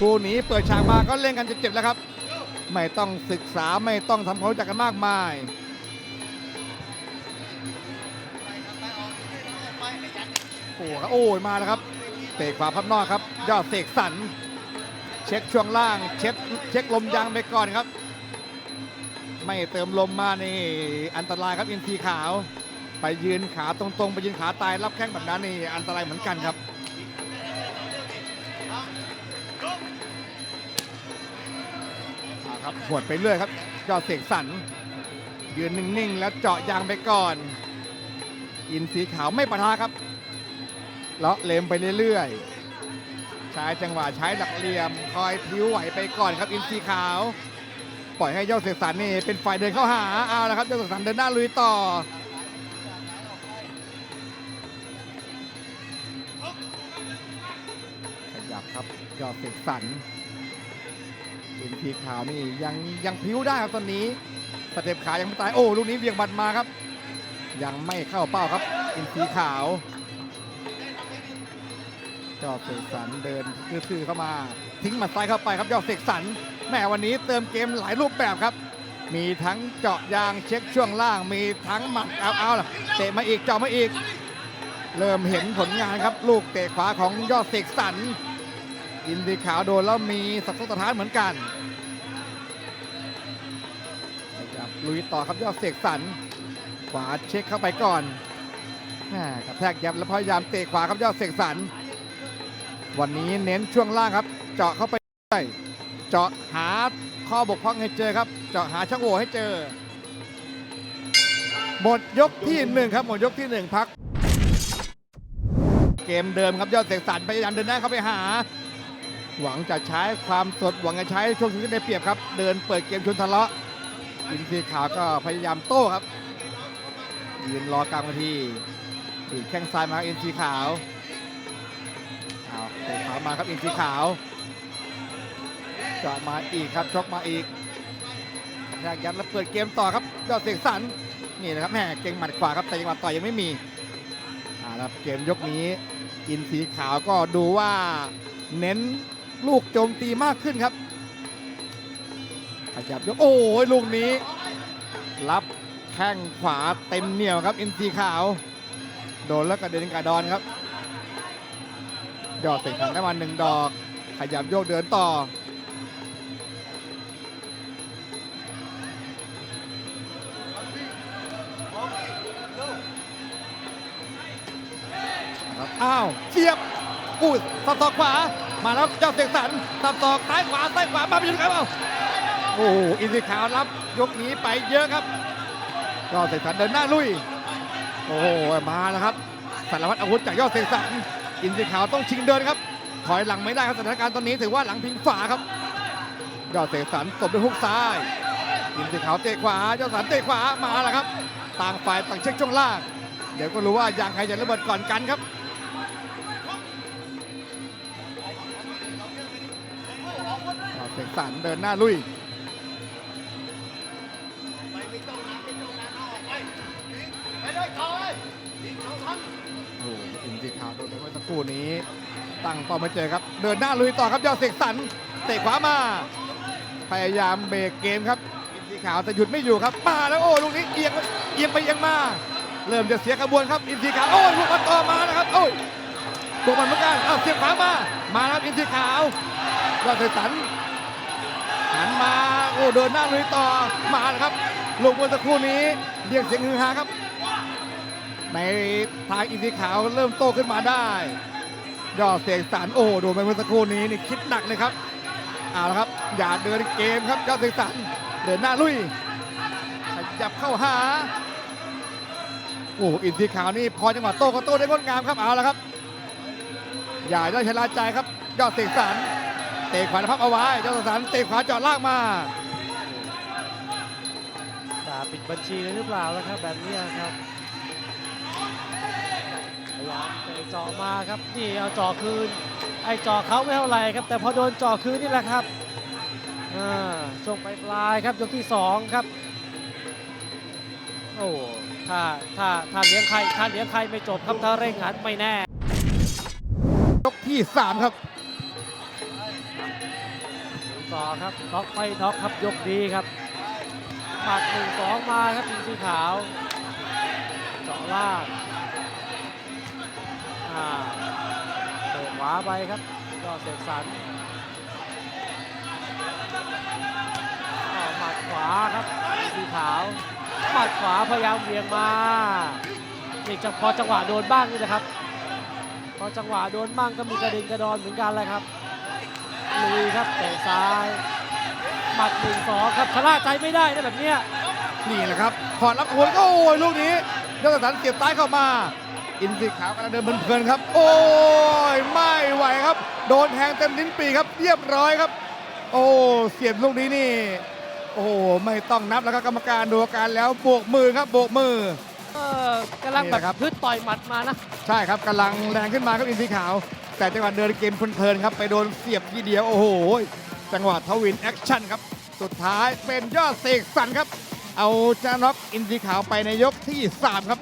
คู่นี้เปิดฉากมาก็เล่นกันเจ็บๆแล้วครับ ไม่ต้องศึกษาไม่ต้องทำความรู้จักกันมากมายโอ้โอ้ยมาแล้วครับเตะขวาพับนอกครับ ยอดเสกสรรเช็คช่วงล่างเช็คเช็คลมยางไปก่อนครับ ไม่เติมลมมานี่อันตรายครับอินทีขาว ไปยืนขาตรงๆ ไปยืนขาตายรับแข้งแบบนั้นนี่อันตรายเหมือนกันครับ หวดไปเรื่อยครับยอดเสกสรรยืนนิ่งๆ แล้วเจาะยางไปก่อน อินสีขาวไม่ปะทะครับเลาะเลมไปเรื่อยๆ ใช้จังหวะใช้หลักเหลี่ยม คอยพิ้วไหวไปก่อนครับ อินซีขาว ปล่อยให้ยอดเสกสรรนี่เป็นฝ่ายเดินเข้าหาเอาละครับยอดเสกสรรเดินหน้าลุยต่อขยับครับยอดเสกสรร อินซีขาวนี่ยังยังพิ้วได้ครับตอนนี้สเต็ปขายังไม่ตายโอ้ลูกนี้เวียงบันมาครับ ยังไม่เข้าเป้าครับ อินซีขาวยอดเสกสรรเดินซื่อๆเข้ามา ทิ้งหมัดซ้ายเข้าไปครับยอดเสกสรรแหมวันนี้เติมเกมหลายรูปแบบครับ มีทั้งเจาะยางเช็คช่วงล่าง มีทั้งหมัดเอาเอาเตะมาอีกเจาะมาอีก เริ่มเห็นผลงานครับ ลูกเตะขวาของยอดเสกสรร อินดีขาวโดนแล้วมีสักสถานเหมือนกันยับลุยต่อครับยอดเสกสรรขวาเช็คเข้าไปก่อนแกระแทกยับแล้วพยายามเตะขวาครับยอดเสกสรรวันนี้เน้นช่วงล่างครับ เจาะเข้าไปเรื่อยเจาะหาข้อบกพร่องให้เจอครับ เจาะหาช่องโหว่ให้เจอ หมดยกที่หนึ่งครับหมดยกที่หนึ่งพัก เกมเดิมครับยอดเสกสรรพยายามเดินหน้าเข้าไปหา หวังจะใช้ความสดหวังจะใช้ช่วงที่ได้เปรียบครับ เดินเปิดเกมชนทะเลาะอินทรีขาวก็พยายามโต้ครับยืนรอกลางทีดีแข้งซ้ายมาอินทรีขาวเอาเตะขาวมาครับอินทรีขาวจะมาอีกครับชกมาอีกแทกยัดแล้วเปิดเกมต่อครับยอดเสียงสันนี่นะครับแหมเก่งหมัดขวาครับแต่จังหวะต่อยยังไม่มีอ่าครับเกมยกนี้ อินสีขาวก็ดูว่าเน้น ลูกโจมตีมากขึ้นครับ ขยับยกโอ้ยลูกนี้ รับแข้งขวาเต็มเหนียวครับอินสีขาว โดนแล้วกระเด็นกระดอนครับยอดเตะขันได้มาหนึ่งดอก ขยับโยกเดินต่อครับอ้าวเสียบอุ้ยสับตอกขวา มาแล้วเจ้าเสกสรรสับตอกซ้ายขวาซ้ายขวามาเป็นยังไงเปล่าโอ้โหอินทรีขาวรับยกนี้ไปเยอะครับยอดเสกสรรเดินหน้าลุย โอ้โหมาแล้วครับสารพัดอาวุธจากยอดเสกสรรอินทรีขาวต้องชิงเดินครับถอยหลังไม่ได้ครับสถานการณ์ตอนนี้ถือว่าหลังพิงฝาครับยอดเสกสรรตบด้วยฮุกซ้ายอินทรีขาวเตะขวายอดสันเตะขวามาแล้วครับ ต่างฝ่ายต่างเช็คช่วงล่างเดี๋ยวก็รู้ว่ายางใครจะระเบิดก่อนกันครับ เสกสรรเดินหน้าลุยโอ้โหอินทรีขาวโดนไปเมื่อสักครู่นี้ ตั้งเป้าไม่เจอครับ เดินหน้าลุยต่อครับยอดเสกสรรเตะขวามา พยายามเบรกเกมครับอินทรีขาวแต่หยุดไม่อยู่ครับมาแล้วโอ้ลูกนี้เอียงเอียงไปเอียงมา เริ่มจะเสียขบวนครับอินทรีขาวโอ้ยลูกมันต่อมานะครับโอ้ยตัวมันเหมือนกันเอาเสียบขวามา มาแล้วอินทรีขาว ยอดเสกสรร หันมาโอ้เดินหน้าลุยต่อมาแล้วครับลูกเมื่อสักครู่นี้เรียกเสียงฮือฮาครับ ในทางอินทรีขาวเริ่มโตขึ้นมาได้ยอดเสียงสารโอ้โดูไปเมื่อสักครู่นี้นี่คิดหนักเลยครับเอาละครับ อย่าเดินเกมครับยอดเสียงสารเดินหน้าลุยขยับเข้าหาโอ้อินทรีขาวนี่พอจังหวะโต้ก็โต้ได้งดงามครับเอาละครับ อย่าได้ชะล่าใจครับ ยอดเสียงสาร เตะขวาพับเอาไว้ยอดเสียงสารเตะขวาเจอดล่างมาจ่าปิดบัญชีเลยหรือเปล่าแล้วครับแบบนี้ครับพยายามเตะเจาะมาครับนี่เอาเจาะคืนไอ้เจาะเขาไม่เท่าไหร่ครับ แต่พอโดนเจาะคืนนี่แหละครับอ่าช่วงปลายๆครับยกที่สองครับโอ้ถ้าถ้าถ้าเลี้ยงใครถ้าเลี้ยงใครไม่จบครับถ้าเร่งหันไม่แน่ยกที่ 3 ครับ ต่อครับน็อกไม่น็อกครับยกดีครับหมัดหนึ่งสองมาครับอินทีขาวเจาะล่างเตะขวาไปครับยอดเสกสรรหมัดขวาครับอินทีขาวหมัดขวาพยายามเวียงมานี่จะพอจังหวะโดนบ้างนี่นะครับ พอจังหวะโดนบ้างก็มีกระเด็นกระดอนเหมือนกันแหละครับ ลุยครับเตะซ้ายหมัดหนึ่งสองครับชะล่าใจไม่ได้นะแบบเนี้ยนี่แหละครับขอรับหัวก็โอ้ยลูกนี้ยอดสันเสียบซ้ายเข้ามา อินทรีขาวกำลังเดินเพลินๆครับ โอ้ยไม่ไหวครับ โดนแทงเต็มลิ้นปีครับเรียบร้อยครับ โอ้เสียบลูกนี้นี่ โอ้โหไม่ต้องนับแล้วครับกรรมการดูอาการแล้วโบกมือครับโบกมือ เออกำลังนี่แบแหละครับบ พืชต่อยหมัดมานะ ใช่ครับกำลังแรงขึ้นมาครับอินทรีขาว แต่จังหวะเดินเกมเพลินๆครับไปโดนเสียบทีเดียวโอ้โหจังหวะทวินแอคชั่นครับสุดท้ายเป็นยอดเสกสรรครับ เอาจาน็อกอินทีขาวไปในยกที่ 3 ครับ